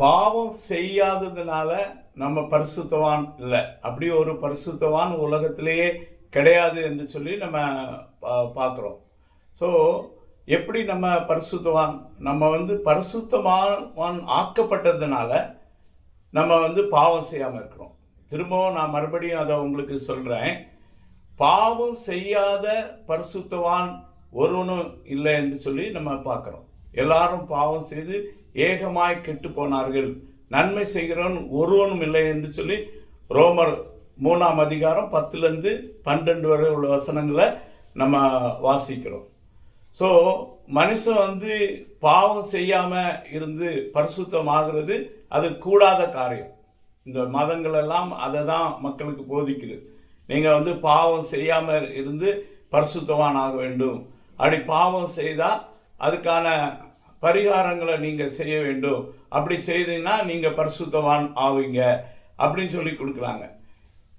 பாவம் செய்யாததுனால நம்ம பரிசுத்தவான் இல்லை. அப்படி ஒரு பரிசுத்தவான் உலகத்திலேயே கிடையாது என்று சொல்லி நம்ம பார்க்குறோம். ஸோ எப்படி நம்ம பரிசுத்தவான்? நம்ம வந்து பரிசுத்தமான் ஆக்கப்பட்டதுனால நம்ம வந்து பாவம் செய்யாமல் இருக்கிறோம். திரும்பவும் நான் மறுபடியும் அதை உங்களுக்கு சொல்கிறேன் பாவம் செய்யாத பரிசுத்தவான் ஒருவனும் இல்லை என்று சொல்லி நம்ம பார்க்குறோம். எல்லாரும் பாவம் செய்து ஏகமாய் கெட்டு போனார்கள் நன்மை செய்கிறவன் ஒருவனும் இல்லை என்று சொல்லி ரோமர் மூணாம் அதிகாரம் பத்துலேருந்து பன்னெண்டு வரை உள்ள வசனங்களை நம்ம வாசிக்கிறோம். ஸோ மனுஷன் வந்து பாவம் செய்யாமல் இருந்து பரிசுத்தமாகிறது. அது கூடாத காரியம். இந்த மதங்கள் எல்லாம் அதை தான் மக்களுக்கு போதிக்குது. நீங்கள் வந்து பாவம் செய்யாமல் இருந்து பரிசுத்தவான் ஆக வேண்டும். அப்படி பாவம் செய்தால் அதுக்கான பரிகாரங்களை நீங்கள் செய்ய வேண்டும். அப்படி செய்தீங்கன்னா நீங்கள் பரிசுத்தவான் ஆவீங்க. அப்படின்னு சொல்லி கொடுக்குறாங்க.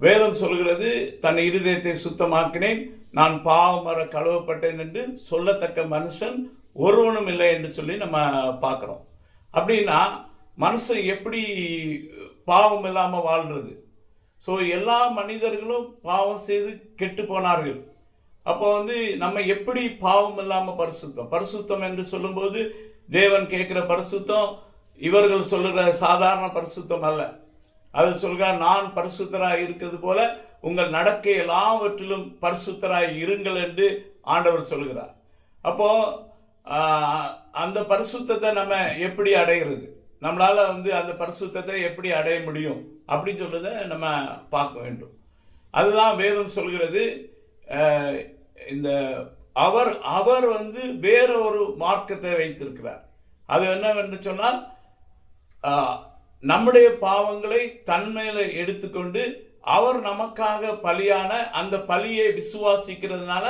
வேதம் சொல்கிறது தன் இருதயத்தை சுத்தமாக்கினேன் நான் பாவமர கழுவப்பட்டேன் என்று சொல்லத்தக்க மனுஷன் ஒருவனும் இல்லை என்று சொல்லி நம்ம பார்க்குறோம். அப்படின்னா மனுஷன் எப்படி பாவம் இல்லாமல் வாழ்கிறது ஸோ எல்லா மனிதர்களும் பாவம் செய்து கெட்டு போனார்கள். அப்போ வந்து நம்ம எப்படி பாவம் இல்லாமல் பரிசுத்தம்? பரிசுத்தம் என்று சொல்லும்போது தேவன் கேட்குற பரிசுத்தம் இவர்கள் சொல்லுற சாதாரண பரிசுத்தம் அல்ல. அது சொல்க நான் பரிசுத்தராக இருக்கிறது போல உங்கள் நடக்கை எல்லாவற்றிலும் பரிசுத்தராய் இருங்கள் என்று ஆண்டவர் சொல்கிறார் அப்போ அந்த பரிசுத்தத்தை நம்ம எப்படி அடைகிறது? நம்மளால் வந்து அந்த பரிசுத்தத்தை எப்படி அடைய முடியும்? அப்படின்னு சொல்றதை நம்ம பார்க்க வேண்டும். அதுதான் வேதம் சொல்கிறது இந்த அவர் அவர் வந்து வேற ஒரு மார்க்கத்தை வைத்திருக்கிறார். அது என்னவென்று சொன்னால் நம்முடைய பாவங்களை தன்மையில் எடுத்துக்கொண்டு அவர் நமக்காக பலியான அந்த பலியை விசுவாசிக்கிறதுனால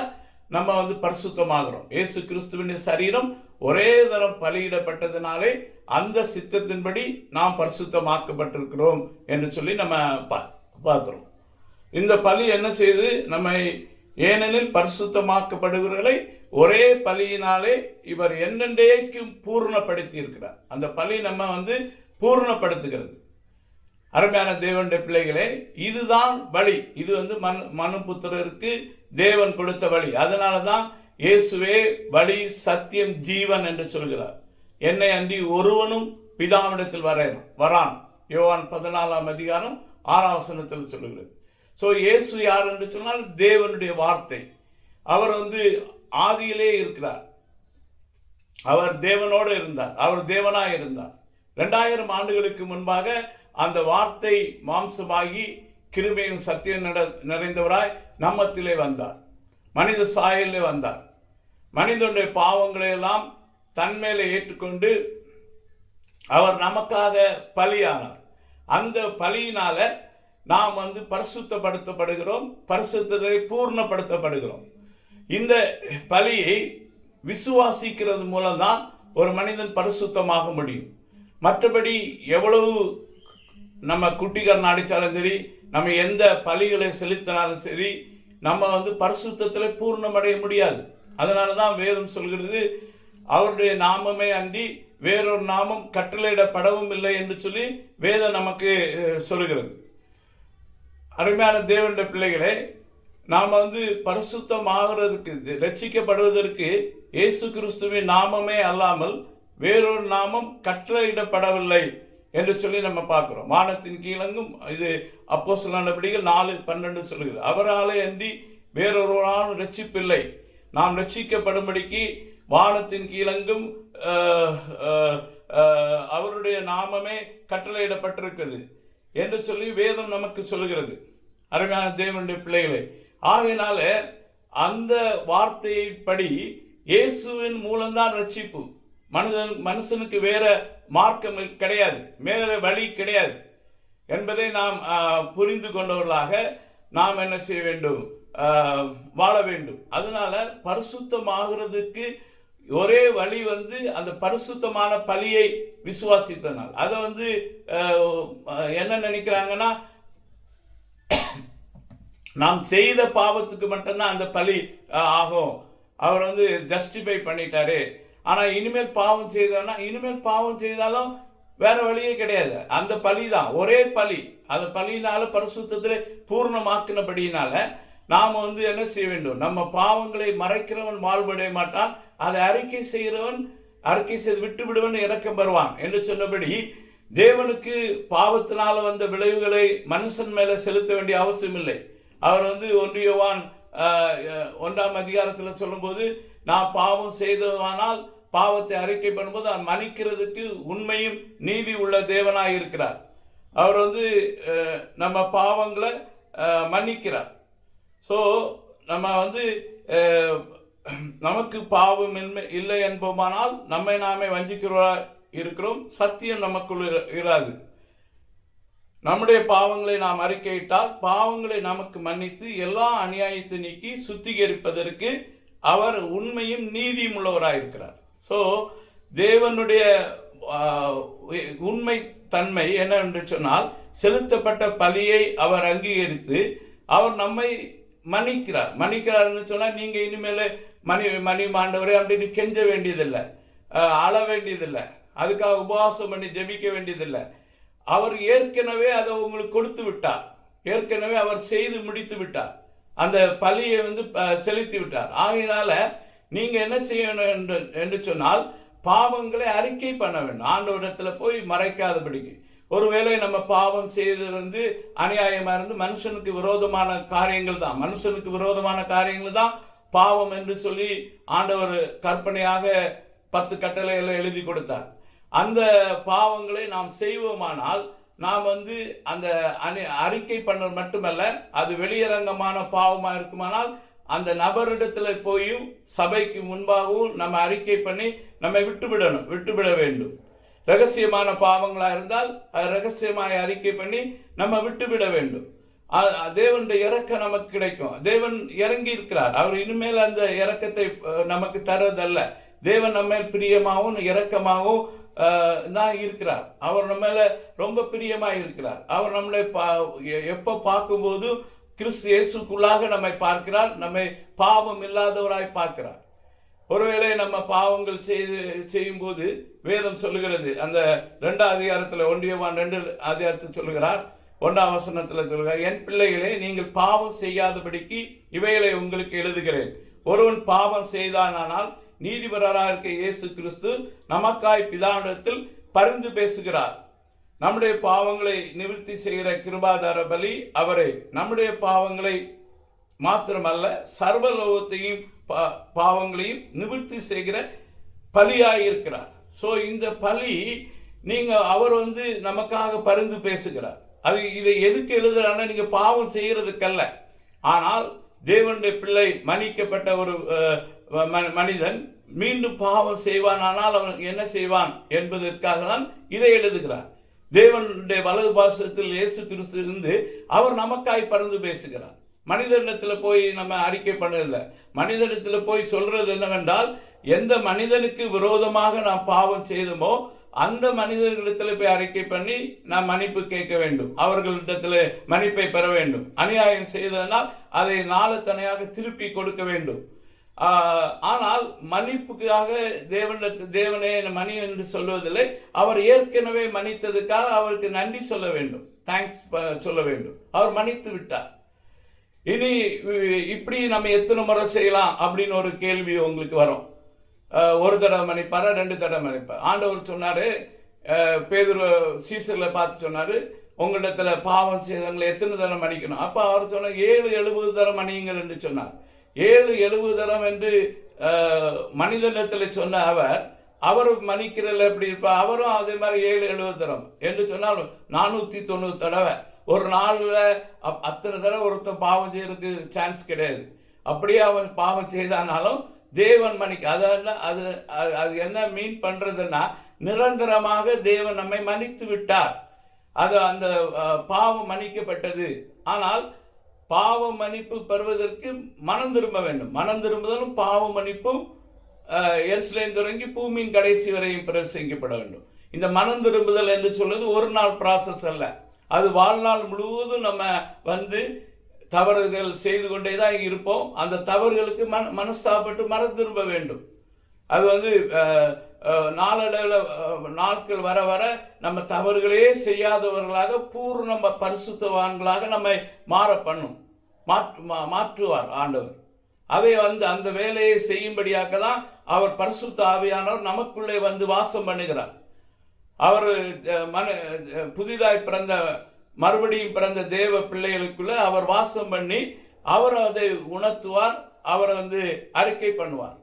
நம்ம வந்து பரிசுத்தமாகிறோம். இயேசு கிறிஸ்துவின் சரீரம் ஒரே தரம் பலியிடப்பட்டதுனாலே அந்த சித்தத்தின்படி நாம் பரிசுத்தமாக்கப்பட்டிருக்கிறோம் என்று சொல்லி நம்ம பா பார்க்குறோம். இந்த பலி என்ன செய்து நம்மை ஏனெனில் பரிசுத்தமாக்கப்படுகிறவர்களை ஒரே பலியினாலே இவர் என்னென்றைக்கும் பூர்ணப்படுத்தி இருக்கிறார் அந்த பலி நம்ம வந்து பூர்ணப்படுத்துகிறது. அருமையான தேவனுடைய பிள்ளைகளே இதுதான் வழி. இது வந்து மனு மனுபுத்திரருக்கு தேவன் கொடுத்த வழி. அதனால தான் இயேசுவே வழி சத்தியம் ஜீவன் என்று சொல்கிறார். என்னை அன்றி ஒருவனும் பிதாவிடத்தில் வரேன் வரான். யோவான் பதினாலாம் அதிகாரம் ஆறாம் வசனத்தில் சொல்கிறது ஸோ இயேசு யார் என்று சொன்னால் தேவனுடைய வார்த்தை. அவர் வந்து ஆதியிலே இருக்கிறார். அவர் தேவனோடு இருந்தார். அவர் தேவனாக இருந்தார். ரெண்டாயிரம் ஆண்டுகளுக்கு முன்பாக அந்த வார்த்தை மாம்சமாகி கிருமையும் சத்தியம் நிறைந்தவராய் நம்மத்திலே வந்தார். மனித சாயலே வந்தார். மனிதனுடைய பாவங்களை எல்லாம் தன்மேலே ஏற்றுக்கொண்டு அவர் நமக்காக பலியானார். அந்த பலியினால நாம் வந்து பரிசுத்தப்படுத்தப்படுகிறோம் பரிசுத்தத்தை பூர்ணப்படுத்தப்படுகிறோம். இந்த பலியை விசுவாசிக்கிறது மூலம்தான் ஒரு மனிதன் பரிசுத்தமாக முடியும். மற்றபடி எவ்வளவு நம்ம குட்டிகரன் அடித்தாலும் சரி நம்ம எந்த பலிகளை செலுத்தினாலும் சரி நம்ம வந்து பரிசுத்தத்தில் பூர்ணமடைய முடியாது. அதனால தான் வேதம் சொல்கிறது அவருடைய நாமமே அன்றி வேறொரு நாமம் கட்டளையிடப்படவும் இல்லை என்று சொல்லி வேதம் நமக்கு சொல்கிறது. அருமையான தேவனுடைய பிள்ளைகளே நாம் வந்து பரிசுத்தமாகிறதுக்கு ரட்சிக்கப்படுவதற்கு இயேசு கிறிஸ்துவின் நாமமே அல்லாமல் வேறொரு நாமம் கட்டளையிடப்படவில்லை என்று சொல்லி நம்ம பார்க்குறோம். வானத்தின் கீழங்கும் இது அப்போ சிலாண்டபடிகள் நாலு பன்னெண்டு சொல்லுகிறது. அவராலே அன்றி வேறொருவராலும் ரட்சிப்பில்லை நாம் ரட்சிக்கப்படும்படிக்கு வானத்தின் கீழங்கும் அவருடைய நாமமே கட்டளையிடப்பட்டிருக்குது என்று சொல்லி வேதம் நமக்கு சொல்கிறது அருமையான தேவனுடைய பிள்ளைகளை ஆகையினால அந்த வார்த்தையின்படி இயேசுவின் மூலம்தான் ரட்சிப்பு. மனிதன் மனுஷனுக்கு வேற மார்க்கம் கிடையாது வேற வழி கிடையாது என்பதை நாம் புரிந்து கொண்டவர்களாக நாம் என்ன செய்ய வேண்டும்? வாழ வேண்டும். அதனால பரிசுத்தமாகிறதுக்கு ஒரே வழி வந்து அந்த பரிசுத்தமான பலியை விசுவாசித்தனால் அதை வந்து என்ன நினைக்கிறாங்கன்னா நாம் செய்த பாவத்துக்கு மட்டும்தான் அந்த பலி ஆகும். அவர் வந்து ஜஸ்டிஃபை பண்ணிட்டாரு. ஆனால் இனிமேல் பாவம் செய்தோம்னா இனிமேல் பாவம் செய்தாலும் வேற வழியே கிடையாது. அந்த பலி தான் ஒரே பலி. அந்த பலியினால பரிசுத்தத்தில் பூர்ணமாக்கினபடியினால நாம் வந்து என்ன செய்ய வேண்டும்? நம்ம பாவங்களை மறைக்கிறவன் மாறுபடைய மாட்டான். அதை அறிக்கை செய்கிறவன் அறிக்கை செய்து விட்டு விடுவன் இறக்கம் பெறுவான் என்று சொன்னபடி தேவனுக்கு பாவத்தினால் வந்த விளைவுகளை மனுஷன் மேலே செலுத்த வேண்டிய அவசியம் இல்லை. அவர் வந்து ஒன்றியவான் ஒன்றாம் அதிகாரத்தில் சொல்லும்போது நான் பாவம் செய்தவானால் பாவத்தை அறிக்கை பண்ணும்போது அவர் மன்னிக்கிறதுக்கு உண்மையும் நீதி உள்ள தேவனாக இருக்கிறார் அவர் வந்து நம்ம பாவங்களை மன்னிக்கிறார். ஸோ நம்ம வந்து eh, நமக்கு பாவம் இன்மை- இல்லை என்போமானால் நம்மை நாமே வஞ்சிக்கிறவா இருக்கிறோம். சத்தியம் நமக்குள் இராது. நம்முடைய பாவங்களை நாம் அறிக்கையிட்டால் பாவங்களை நமக்கு மன்னித்து எல்லா அநியாயத்தை நீக்கி சுத்திகரிப்பதற்கு அவர் உண்மையும் நீதியும் உள்ளவராயிருக்கிறார் ஸோ தேவனுடைய உண்மை தன்மை என்னவென்று சொன்னால் செலுத்தப்பட்ட பலியை அவர் அங்கீகரித்து அவர் நம்மை மன்னிக்கிறார். மன்னிக்கிறார்னு சொன்னால் நீங்கள் இனிமேல் மணி மணி மாண்டவரே அப்படின்னு கெஞ்ச வேண்டியதில்லை. அழ வேண்டியதில்லை. அதுக்காக உபவாசம் பண்ணி ஜெபிக்க வேண்டியதில்லை. அவர் ஏற்கனவே அதை உங்களுக்கு கொடுத்து விட்டார். ஏற்கனவே அவர் செய்து முடித்து விட்டார். அந்த பலியை வந்து செலுத்தி விட்டார். ஆகையினால நீங்கள் என்ன செய்யணும் என்று என்று சொன்னால் பாவங்களை அறிக்கை பண்ண வேண்டும். ஆண்டவரிடத்துல போய் மறைக்காதபடிக்கு. ஒருவேளை நம்ம பாவம் செய்தது வந்து அநியாயமாக இருந்து மனுஷனுக்கு விரோதமான காரியங்கள் தான். மனுஷனுக்கு விரோதமான காரியங்கள் தான் பாவம் என்று சொல்லி ஆண்டவர் கற்பனையாக பத்து கட்டளைகளை எழுதி கொடுத்தார். அந்த பாவங்களை நாம் செய்வோமானால் நாம் வந்து அந்த அணி அறிக்கை பண்ண மட்டுமல்ல அது வெளியரங்கமான பாவமாக இருக்குமானால் அந்த நபரிடத்தில் போயும் சபைக்கு முன்பாகவும் நம்ம அறிக்கை பண்ணி நம்ம விட்டுவிடணும் விட்டுவிட வேண்டும். ரகசியமான பாவங்களாக இருந்தால் அது ரகசியமாய் அறிக்கை பண்ணி நம்ம விட்டுவிட வேண்டும். தேவனுடைய இறக்கம் நமக்கு கிடைக்கும். தேவன் இறங்கி இருக்கிறார் அவர் இனிமேல் அந்த இறக்கத்தை நமக்கு தர்றதல்ல. தேவன் நம்ம மேல் பிரியமாகவும் இரக்கமாகவும் தான் இருக்கிறார். அவர் நம்ம மேலே ரொம்ப பிரியமாக இருக்கிறார். அவர் நம்மளை பா எ- எப்போ பார்க்கும்போது கிறிஸ்து இயேசுக்குள்ளாக நம்மை பார்க்கிறார். நம்மை பாவம் இல்லாதவராய் பார்க்கிறார். ஒருவேளை நம்ம பாவங்கள் செய்து செய்யும்போது வேதம் சொல்லுகிறது. அந்த ரெண்டாம் அதிகாரத்தில் ஒன்றியவான் ரெண்டு அதிகாரத்தில் சொல்லுகிறார். ஒன்றாம் வசனத்தில் சொல்லுகிறார் என் பிள்ளைகளே நீங்கள் பாவம் செய்யாதபடிக்கு இவைகளை உங்களுக்கு எழுதுகிறேன். ஒருவன் பாவம் செய்தானானால் நீதிபரராக இருக்க இயேசு கிறிஸ்து நமக்காய் பிதாவிடத்தில் பரிந்து பேசுகிறார். நம்முடைய பாவங்களை நிவர்த்தி செய்கிற கிருபாதார பலி அவரே. நம்முடைய பாவங்களை மாத்திரமல்ல சர்வலோகத்தையும் பா- பாவங்களையும் நிவர்த்தி செய்கிற பலியாக இருக்கிறார். ஸோ இந்த பலி நீங்கள் அவர் வந்து நமக்காக பரிந்து பேசுகிறார். அது இதை எதுக்கு எழுதுறான்னா நீங்கள் பாவம் செய்கிறதுக்கல்ல ஆனால் தேவனுடைய பிள்ளை மன்னிக்கப்பட்ட ஒரு ம- மனிதன் மீண்டும் பாவம் செய்வான். ஆனால் அவன் என்ன செய்வான் என்பதற்காக தான் இதை எழுதுகிறார். தேவனுடைய வலது பாசத்தில் இயேசு கிறிஸ்து இருந்து அவர் நமக்காய் பறந்து பேசுகிறார். மனிதனிடத்தில் போய் நம்ம அறிக்கை பண்ணதில்லை. மனிதனிடத்தில் போய் சொல்கிறது என்னவென்றால் எந்த மனிதனுக்கு விரோதமாக நாம் பாவம் செய்தோமோ அந்த மனிதர்களிடத்தில் போய் அறிக்கை பண்ணி நாம் மன்னிப்பு கேட்க வேண்டும். அவர்களிடத்தில் மன்னிப்பை பெற வேண்டும். அநியாயம் செய்ததனால் அதை நாளத்தனையாக திருப்பி கொடுக்க வேண்டும். ஆனால் மன்னிப்புக்காக தேவனிடத்து தேவனே மணி என்று சொல்வதில்லை. அவர் ஏற்கனவே மன்னித்ததுக்காக அவருக்கு நன்றி சொல்ல வேண்டும். தேங்க்ஸ் சொல்ல வேண்டும். அவர் மன்னித்து விட்டார். இனி இப்படி நம்ம எத்தனை முறை செய்யலாம் அப்படின்னு ஒரு கேள்வி உங்களுக்கு வரும். ஒரு தடவை மன்னிப்பாரா ரெண்டு தடவை மன்னிப்பார் ஆண்டவர் சொன்னார் அஹ், பேதுரு சீசரில் பார்த்து சொன்னார் உங்களிடத்தில் பாவம் செய்தவங்களை எத்தனை தடவை மன்னிக்கணும்? அப்போ அவர் சொன்னார் ஏழு எழுபது தரம் மன்னியுங்கள் என்று சொன்னார். ஏழு எழுபது தரம் என்று மனிதனிடத்தில் சொன்ன அவர் அவர் மன்னிக்கிறதில் எப்படி இருப்பார் அவரும் அதே மாதிரி ஏழு எழுபது தரம் என்று சொன்னாலும் நானூற்றி தொண்ணூறு தடவை. ஒரு நாளில் அப் அத்தனை தடவை ஒருத்தன் பாவம் செய்யறதுக்கு சான்ஸ் கிடையாது. அப்படியே அவன் பாவம் செய்தானாலும் தேவன் மன்னிக்க அது என்ன அது அது- அது என்ன மீன் பண்ணுறதுன்னா நிரந்தரமாக தேவன் நம்மை மன்னித்து விட்டார். அது அந்த பாவம் மன்னிக்கப்பட்டது. ஆனால் பாவ மன்னிப்பு பெறுவதற்கு மனம் திரும்ப வேண்டும். மனம் திரும்புதலும் பாவ மன்னிப்பும் அஹ், எருசலேம் தொடங்கி பூமியின் கடைசி வரையும் பிரசங்கிக்கப்பட வேண்டும். இந்த மனம் திரும்புதல் என்று சொல்வது ஒரு நாள் ப்ராசஸ் அல்ல. அது வாழ்நாள் முழுவதும் நம்ம வந்து தவறுகள் செய்து கொண்டே தான் இருப்போம். அந்த தவறுகளுக்கு மன மனஸ்தாபப்பட்டு மர திரும்ப வேண்டும். அது வந்து நாளடைவில் நாட்கள் வர வர நம்ம தவறுகளே செய்யாதவர்களாக பூர்ண பரிசுத்தவான்களாக நம்மை மாற பண்ணும். மாற்று மா- மாற்றுவார் ஆண்டவர். அதை வந்து அந்த வேலையை செய்யும்படியாக தான் அவர் பரிசுத்த ஆவியானவர் நமக்குள்ளே வந்து வாசம் பண்ணுகிறார். அவர் மன புதிதாய் பிறந்த மறுபடியும் பிறந்த தேவ பிள்ளைகளுக்குள்ள அவர் வாசம் பண்ணி அவர் அதை உணர்த்துவார் அவர் வந்து அறிக்கை பண்ணுவார்.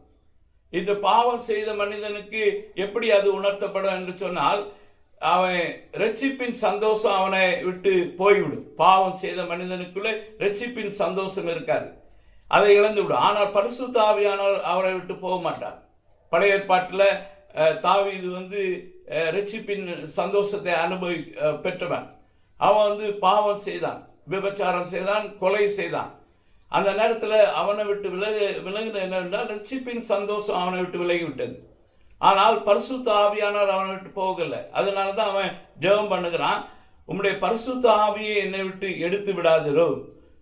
இந்த பாவம் செய்த மனிதனுக்கு எப்படி அது உணர்த்தப்படும் என்று சொன்னால் அவன் ரட்சிப்பின் சந்தோஷம் அவனை விட்டு போய்விடும். பாவம் செய்த மனிதனுக்குள்ளே ரட்சிப்பின் சந்தோஷம் இருக்காது. அதை இழந்து விடும். ஆனால் பரிசுத்த ஆவியானவர் அவரை விட்டு போக மாட்டார். பழைய ஏற்பாட்டில் தாவி இது வந்து ரட்சிப்பின் சந்தோஷத்தை அனுபவி பெற்றவன். அவன் வந்து பாவம் செய்தான் விபச்சாரம் செய்தான் கொலை செய்தான். அந்த நேரத்தில் அவனை விட்டு விலகு விலகுனது என்னவென்றால் ரட்சிப்பின் சந்தோஷம் அவனை விட்டு விலகி விட்டது ஆனால் பரிசுத்த ஆவியானவர் அவனை விட்டு போகலை. அதனால தான் அவன் ஜெபம் பண்ணுகிறான். உம்முடைய பரிசுத்த ஆவியை என்னை விட்டு எடுத்து விடாதிரோ.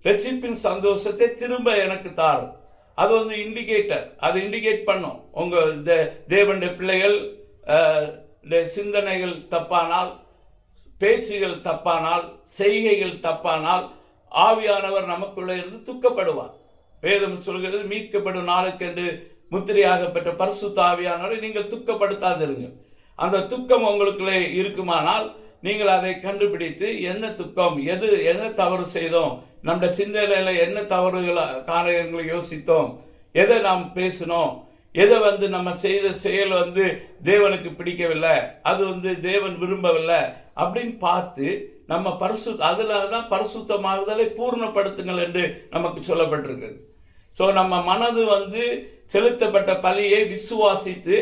ரட்சிப்பின் சந்தோஷத்தை திரும்ப எனக்கு தாரும். அது வந்து இண்டிகேட்டர் அது இண்டிகேட் பண்ணும். உங்கள் தேவனுடைய பிள்ளைகள் சிந்தனைகள் தப்பானால் பேச்சுகள் தப்பானால் செய்கைகள் தப்பானால் ஆவியானவர் நமக்குள்ளே இருந்து துக்கப்படுவார். வேதம் சொல்கிறது மீட்கப்படும் நாளுக்கென்று முத்திரையாக பெற்ற பரிசுத்த ஆவியானவரை நீங்கள் துக்கப்படுத்தாதிருங்கள். அந்த துக்கம் உங்களுக்குள்ளே இருக்குமானால் நீங்கள் அதை கண்டுபிடித்து என்ன துக்கம் எது என்ன தவறு செய்தோம் நம்முடைய சிந்தனையில் என்ன தவறுகளை காரணங்களை யோசித்தோம் எதை நாம் பேசினோம் எதை வந்து நம்ம செய்த செயல் வந்து தேவனுக்கு பிடிக்கவில்லை அது வந்து தேவன் விரும்பவில்லை அப்படின்னு பார்த்து நம்ம பரிசு அதில் தான் பரிசுத்தமாகுதலை பூர்ணப்படுத்துங்கள் என்று நமக்கு சொல்லப்பட்டிருக்குது. ஸோ நம்ம மனது வந்து செலுத்தப்பட்ட பலியை விசுவாசித்து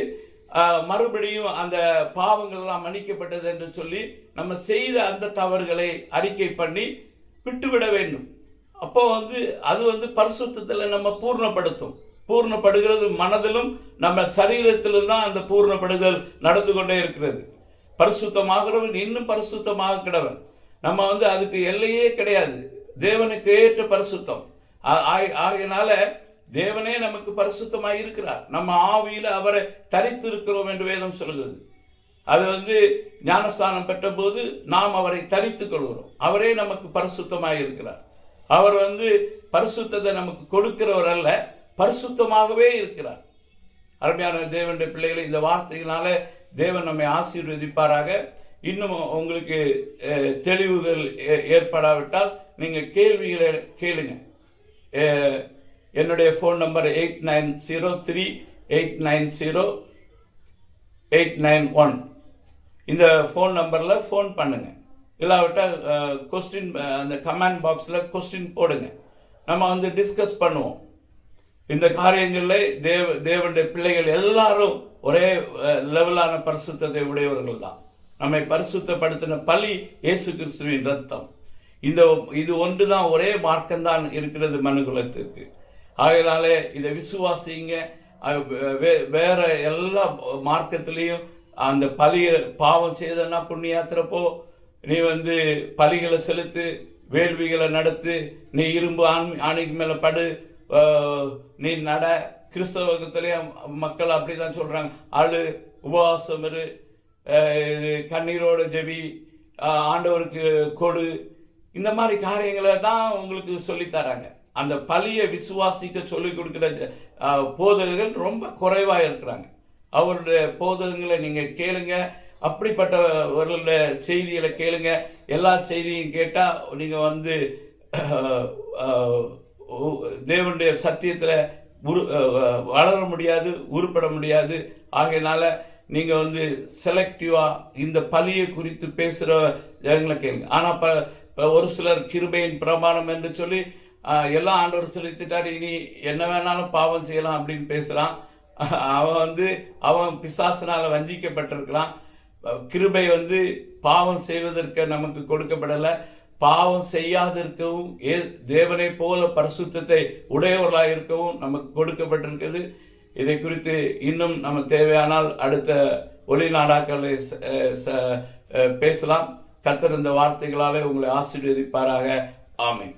மறுபடியும் அந்த பாவங்கள்லாம் மன்னிக்கப்பட்டது என்று சொல்லி நம்ம செய்த அந்த தவறுகளை அறிக்கை பண்ணி விட்டுவிட வேண்டும். அப்போ வந்து அது வந்து பரிசுத்தத்தில் நம்ம பூர்ணப்படுத்தும். பூர்ணப்படுகிறது மனதிலும் நம்ம சரீரத்திலும் தான் அந்த பூர்ணப்படுதல் நடந்து கொண்டே இருக்கிறது. பரிசுத்தமாகிறவன் இன்னும் பரிசுத்தமாக கிடவன். நம்ம வந்து அதுக்கு எல்லையே கிடையாது. தேவனுக்கு ஏற்ற பரிசுத்தம். ஆகையினால தேவனே நமக்கு பரிசுத்தமாக இருக்கிறார். நம்ம ஆவியில் அவரை தரித்து இருக்கிறோம் என்று வேதம் சொல்கிறது. அது வந்து ஞானஸ்தானம் பெற்றபோது நாம் அவரை தரித்துக் கொள்கிறோம். அவரே நமக்கு பரிசுத்தமாக இருக்கிறார். அவர் வந்து பரிசுத்தத்தை நமக்கு கொடுக்கிறவர் அல்ல பரிசுத்தமாகவே இருக்கிறார். அருமையான தேவனுடைய பிள்ளைகளை இந்த வார்த்தையினால தேவன் நம்மை ஆசீர்வதிப்பாராக. இன்னும் உங்களுக்கு தெளிவுகள் ஏ- ஏற்படாவிட்டால் நீங்கள் கேள்விகளை கேளுங்க. என்னுடைய phone number eight nine zero three eight nine zero eight nine one இந்த ஃபோன் நம்பரில் ஃபோன் பண்ணுங்கள் இல்லாவிட்டால் கொஸ்டின் அந்த கமெண்ட் பாக்ஸில் கொஸ்டின் போடுங்க. நம்ம வந்து டிஸ்கஸ் பண்ணுவோம். இந்த காரியங்களில் தேவ தேவனுடைய பிள்ளைகள் எல்லாரும் ஒரே லெவலான பரிசுத்தத்தை உடையவர்கள் தான். நம்மை பரிசுத்தப்படுத்தின பலி இயேசு கிறிஸ்துவின் ரத்தம் இந்த இது ஒன்று தான் ஒரே மார்க்கம்தான் இருக்கிறது மனுகுலத்திற்கு. ஆகையினாலே இதை விசுவாசிங்க. வே- வேற எல்லா மார்க்கத்திலையும் அந்த பலிய பாவம் செய்தன்னா புண்ணியாத்திரப்போ நீ வந்து பலிகளை செலுத்து வேள்விகளை நடத்து நீ இரும்பு ஆண் ஆணைக்கு மேலே படு நீ நட கிறிஸ்தவத்திலேயே மக்கள் அப்படிலாம் சொல்கிறாங்க அழு உபவாசம் இரு கண்ணீரோட ஜெபி ஆண்டவருக்கு கொடு. இந்த மாதிரி காரியங்களை தான் உங்களுக்கு சொல்லித் தராங்க. அந்த பலியை விசுவாசிக்க சொல்லிக் கொடுக்குற போதகர்கள் ரொம்ப குறைவாக இருக்கிறாங்க. அவருடைய போதகங்களை நீங்கள் கேளுங்கள் அப்படிப்பட்டவர்கள செய்திகளை கேளுங்க. எல்லா செய்தியும் கேட்டால் நீங்கள் வந்து தேவனுடைய சத்தியத்தில் உரு வளர முடியாது உருப்பட முடியாது. ஆகையினால நீங்கள் வந்து செலக்டிவாக இந்த பலியை குறித்து பேசுகிற ஜனங்களை கேளுங்க. ஆனால் ப ஒரு சிலர் கிருபையின் பிரமாணம் என்று சொல்லி எல்லாம் ஆண்டவர் செலுத்திட்டார். இனி என்ன வேணாலும் பாவம் செய்யலாம் அப்படின்னு பேசுகிறான் அவன் வந்து அவன் பிசாசினால் வஞ்சிக்கப்பட்டிருக்கலாம் கிருபை வந்து பாவம் செய்வதற்கு நமக்கு கொடுக்கப்படலை. பாவம் செய்யாதிருக்கவும் ஏ தேவனை போல பரிசுத்தத்தை உடையவர்களாக இருக்கவும் நமக்கு கொடுக்கப்பட்டிருக்குது இதை குறித்து இன்னும் நம்ம தேவையானால் அடுத்த ஒளி நாடாக்களை ச- ச- பேசலாம். கத்திருந்த வார்த்தைகளாலே உங்களை ஆசீர்வதிப்பாராக. ஆமை